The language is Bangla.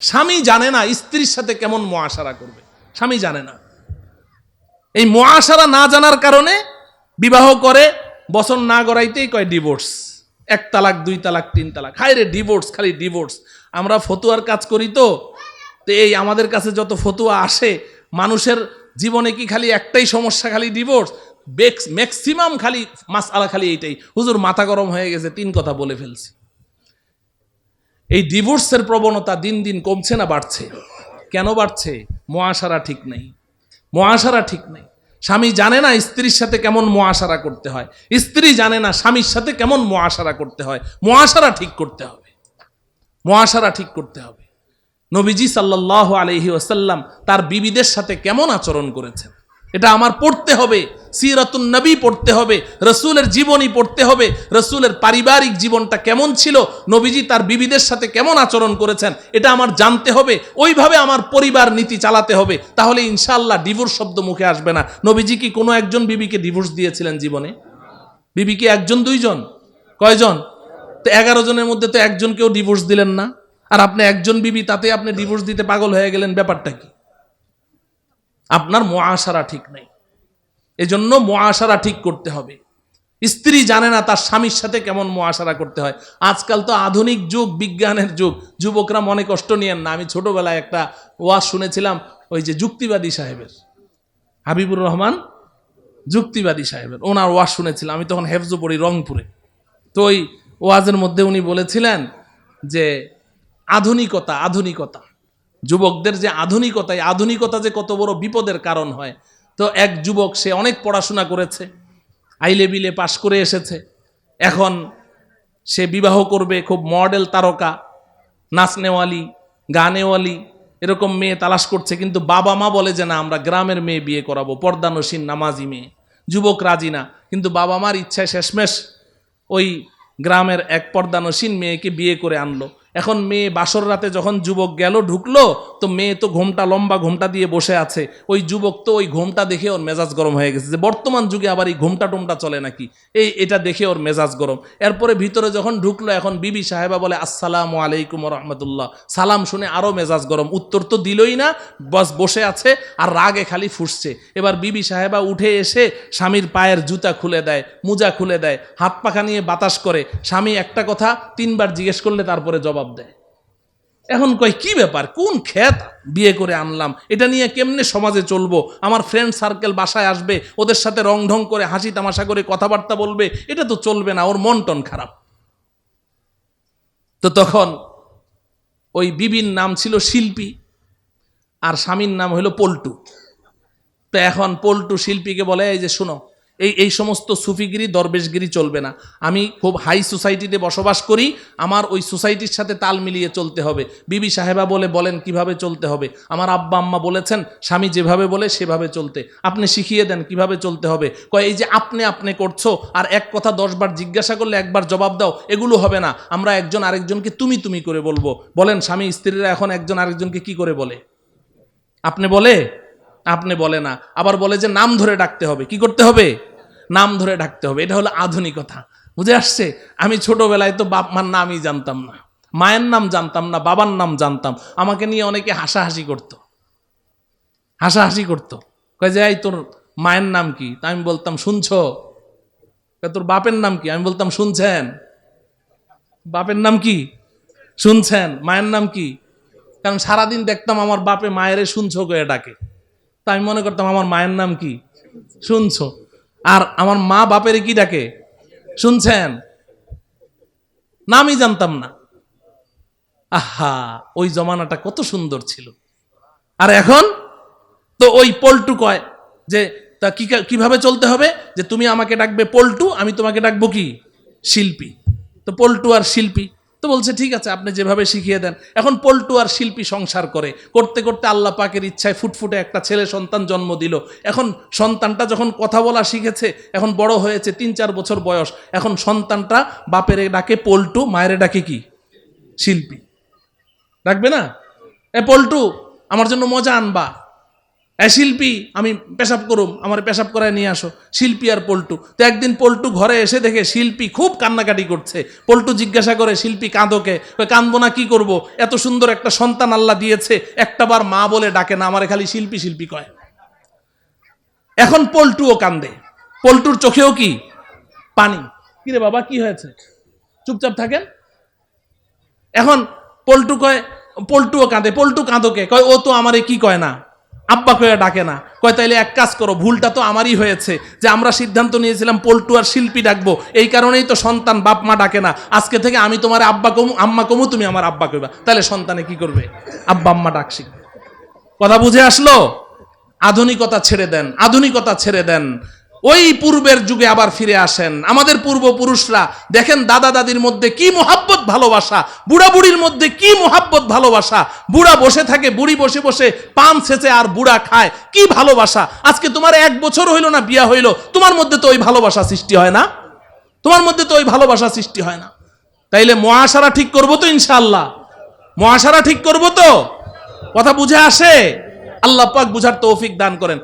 স্বামী জানে না স্ত্রীর সাথে কেমন মোয়াশারা করবে। স্বামী জানে না। এই মোয়াশারা না জানার কারণে বিবাহ করে বছর না গড়াইতেই কয় ডিভোর্স এক তালাক, দুই তালাক, তিন তালাক। হায় রে ডিভোর্স খালি ডিভোর্স আমরা ফতুয়ার কাজ করি তো। তো এই আমাদের কাছে যত ফতুয়া আসে, মানুষের জীবনে কি খালি একটাই সমস্যা, খালি ডিভোর্স ম্যাক্সিমাম খালি মাস আলা খালি এইটাই। হুজুর মাথা গরম হয়ে গেছে, তিন কথা বলে ফেলছি। এই ডিভোর্সের প্রবণতা দিন দিন কমছে না, বাড়ছে। কেন বাড়ছে? মোয়াশারা ঠিক নেই। মোয়াশারা ঠিক নেই। স্বামী জানে না স্ত্রীর সাথে কেমন মোয়াশারা করতে হয়। স্ত্রী জানে না স্বামীর সাথে কেমন মোয়াশারা করতে হয়। মোয়াশারা ঠিক করতে হবে। মোয়াশারা ঠিক করতে হবে। নবীজি সাল্লাহ আলহি ওসাল্লাম তার বিবিদের সাথে কেমন আচরণ করেছেন? এটা আমার পড়তে হবে। সিরাতুন নবী পড়তে হবে। রসুলের জীবনী পড়তে হবে। রসুলের পারিবারিক জীবনটা কেমন ছিল? নবীজি তার বিবিদের সাথে কেমন আচরণ করেছেন? এটা আমার জানতে হবে। ওইভাবে আমার পরিবার নীতি চালাতে হবে। তাহলে ইনশাল্লাহ ডিভোর্স শব্দ মুখে আসবে না। নবীজি কি কোনো একজন বিবিকে ডিভোর্স দিয়েছিলেন জীবনে? বিবিকে একজন, দুইজন? কয়জন? তো এগারো জনের মধ্যে তো একজনকেও ডিভোর্স দিলেন না। আর আপনি একজন বিবি তাতে আপনি ডিভোর্স দিতে পাগল হয়ে গেলেন। ব্যাপারটা কি? আপনার মোয়াশারা ঠিক নেই। এজন্য মোয়াশারা ঠিক করতে হবে। স্ত্রী জানে না তার স্বামীর সাথে কেমন মোয়াশারা করতে হয়। আজকাল তো আধুনিক যুগ, বিজ্ঞানের যুগ। যুবকরা মনে কষ্ট নিয়েন না। আমি ছোটবেলায় একটা ওয়াজ শুনেছিলাম, ওই যে যুক্তিবাদী সাহেবের। হাবিবুর রহমান যুক্তিবাদী সাহেবের। ওনার ওয়াজ শুনেছিলাম। আমি তখন হেফজো পড়ি রংপুরে। তো ওই ওয়াজের মধ্যে উনি বলেছিলেন যে, আধুনিকতা আধুনিকতা। যুবকদের যে আধুনিকতা, এই আধুনিকতা যে কত বড় বিপদের কারণ হয়। তো এক যুবক, সে অনেক পড়াশোনা করেছে, আইলে বিলে পাশ করে এসেছে। এখন সে বিবাহ করবে খুব মডেল তারকা নাচনেওয়ালি গানেওয়ালি এরকম মেয়ে তালাশ করছে, কিন্তু বাবা মা বলে যে, না, আমরা গ্রামের মেয়ে বিয়ে করাবো, পর্দানসীন, নামাজি মেয়ে। যুবক রাজি না, কিন্তু বাবা মার ইচ্ছায় শেষমেশ ওই গ্রামের এক পর্দানসীন মেয়েকে বিয়ে করে আনলো। এখন মেয়ে বাসর রাতে যখন যুবক গেল, ঢুকলো, তো মেয়ে তো ঘোমটা লম্বা ঘোমটা দিয়ে বসে আছে। ওই যুবক তো ওই ঘোমটা দেখে ওর মেজাজ গরম হয়ে গেছে যে বর্তমান যুগে আবার এই ঘোমটা টোমটা চলে নাকি? এই এটা দেখে ওর মেজাজ গরম। এরপরে ভিতরে যখন ঢুকলো, এখন বিবি সাহেবা বলে, আসসালামু আলাইকুম রহমতুল্লাহ। সালাম শুনে আরও মেজাজ গরম। উত্তর তো দিলই না, বস বসে আছে আর রাগে খালি ফুসছে। এবার বিবি সাহেবা উঠে এসে স্বামীর পায়ের জুতা খুলে দেয়, মোজা খুলে দেয়, হাত পাখা নিয়ে বাতাস করে। স্বামী একটা কথা তিনবার জিজ্ঞেস করলে তারপরে জবাব দেয়। এখন কয়, কি ব্যাপার? কোন ক্ষেত বিয়ে করে আনলাম? এটা নিয়ে কেমনে সমাজে চলবো? আমার ফ্রেন্ড সার্কেল বাসায় আসবে, ওদের সাথে রং ঢং করে, হাসি তামাশা করে কথাবার্তা বলবে, এটা তো চলবে না, ওর মন টন খারাপ। তো তখন ওই বিবির নাম ছিল শিল্পী, আর স্বামীর নাম হলো পল্টু। তো এখন পল্টু শিল্পীকে বলে, এই যে শোনো এই এই সমস্ত সুফিগিরি, দরবেশগিরি চলবে না। আমি খুব হাই সোসাইটিতে বসবাস করি, আমার ওই সোসাইটির সাথে তাল মিলিয়ে চলতে হবে। বিবি সাহেবা বলে, বলেন কীভাবে চলতে হবে? আমার আব্বা আম্মা বলেছেন, স্বামী যেভাবে বলে, সেভাবে চলতে। আপনি শিখিয়ে দেন কীভাবে চলতে হবে। কয়, এই যে আপনি আপনি করছ, আর এক কথা দশবার জিজ্ঞাসা করলে একবার জবাব দাও, এগুলো হবে না। আমরা একজন আরেকজনকে তুমি তুমি করে বলব। বলেন, স্বামী স্ত্রীরা এখন একজন আরেকজনকে কি করে বলে? আপনি বলে? আপনি বলে না। আবার বলে যে নাম ধরে ডাকতে হবে। কি করতে হবে? নাম ধরে ডাকতে হবে। এটা হলো আধুনিকতা। বুঝে আসছে? আমি ছোটবেলায় তো বাপ মার নামই জানতাম না। মায়ের নাম জানতাম না, বাবার নাম জানতাম। আমাকে নিয়ে অনেকে হাসাহাসি করতো। হাসাহাসি করতো। কয় যে, এই তোর মায়ের নাম কি? তা আমি বলতাম, শুনছ? তোর বাপের নাম কি? আমি বলতাম, শুনছেন। বাপের নাম কি? শুনছেন। মায়ের নাম কি? কারণ সারাদিন দেখতাম আমার বাপে মায়েরে শুনছো করে ডাকে। তা আমি মনে করতাম আমার মায়ের নাম কি? শুনছো? আর আমার মা বাপের কি ডাকে? শুনছেন? নামই জানতাম না। আহা, ওই জমানাটা কত সুন্দর ছিল। আর এখন? তো ওই পল্টু কয় যে, তা কি কীভাবে চলতে হবে? যে তুমি আমাকে ডাকবে পল্টু, আমি তোমাকে ডাকবো কি? শিল্পী। তো পল্টু আর শিল্পী। বলছে, ঠিক আছে, আপনি যেভাবে শিখিয়ে দেন। এখন পল্টু আর শিল্পী সংসার করে। করতে করতে আল্লাহ পাকের ইচ্ছায় ফুটফুটে একটা ছেলে সন্তান জন্ম দিল। এখন সন্তানটা যখন কথা বলা শিখেছে, এখন বড় হয়েছে, তিন চার বছর বয়স, এখন সন্তানটা বাপের ডাকে পল্টু, মায়ের ডাকে কি? শিল্পী। ডাকবে না? এ পল্টু, আমার জন্য মজা আনবা। এ শিল্পী, আমি পেশাব করুম, আমার পেশাব করায় নিয়ে আসো। শিল্পী আর পল্টু। তো একদিন পল্টু ঘরে এসে দেখে শিল্পী খুব কান্নাকাটি করছে। পল্টু জিজ্ঞাসা করে, শিল্পী কাঁদোকে কাঁদবো না, কি করব? এত সুন্দর একটা সন্তান আল্লাহ দিয়েছে একটাবার মা বলে ডাকে না, আমারে খালি শিল্পী শিল্পী কয়। এখন পল্টুও কান্দে। পল্টুর চোখেও কি? পানি। কিরে বাবা, কি হয়েছে? চুপচাপ থাকেন? এখন পল্টু কয়, পল্টুও কাঁদে। পল্টু কাঁদোকে কয়, ও তো আমারে কি কয় না? আব্বা কয়ে ডাকে না। কয়, তাইলে এক কাজ করো, ভুলটা তো আমারই হয়েছে যে আমরা সিদ্ধান্ত নিয়েছিলাম পল্টু আর শিল্পী ডাকবো। এই কারণেই তো সন্তান বাপ মা ডাকে না। আজকে থেকে আমি তোমার আব্বা কমু, আম্মা কমু, তুমি আমার আব্বা কইবা। তাহলে সন্তানে কি করবে? আব্বা, আম্মা ডাক শিখবে কথা বুঝে আসলো? আধুনিকতা ছেড়ে দেন, আধুনিকতা ছেড়ে দেন। ওই পূর্বের যুগে আবার ফিরে আসেন। আমাদের পূর্বপুরুষরা দেখেন দাদা দাদির মধ্যে কি মোহাব্বত ভালোবাসা, বুড়া বুড়ির মধ্যে কি মোহাব্বত ভালোবাসা। বুড়া বসে থাকে, বুড়ি বসে বসে পান ছেঁচে আর বুড়া খায়। কি ভালোবাসা। আজকে তোমার এক বছর হইল না, বিয়া হইল। তোমার মধ্যে তো ওই ভালোবাসা সৃষ্টি হয় না। তোমার মধ্যে তো ওই ভালোবাসা সৃষ্টি হয় না। তাইলে মহাসারা ঠিক করব তো ইনশাল্লাহ মহাসারা ঠিক করব তো? কথা বুঝে আসে? আল্লাহ পাক বুঝার তৌফিক দান করেন।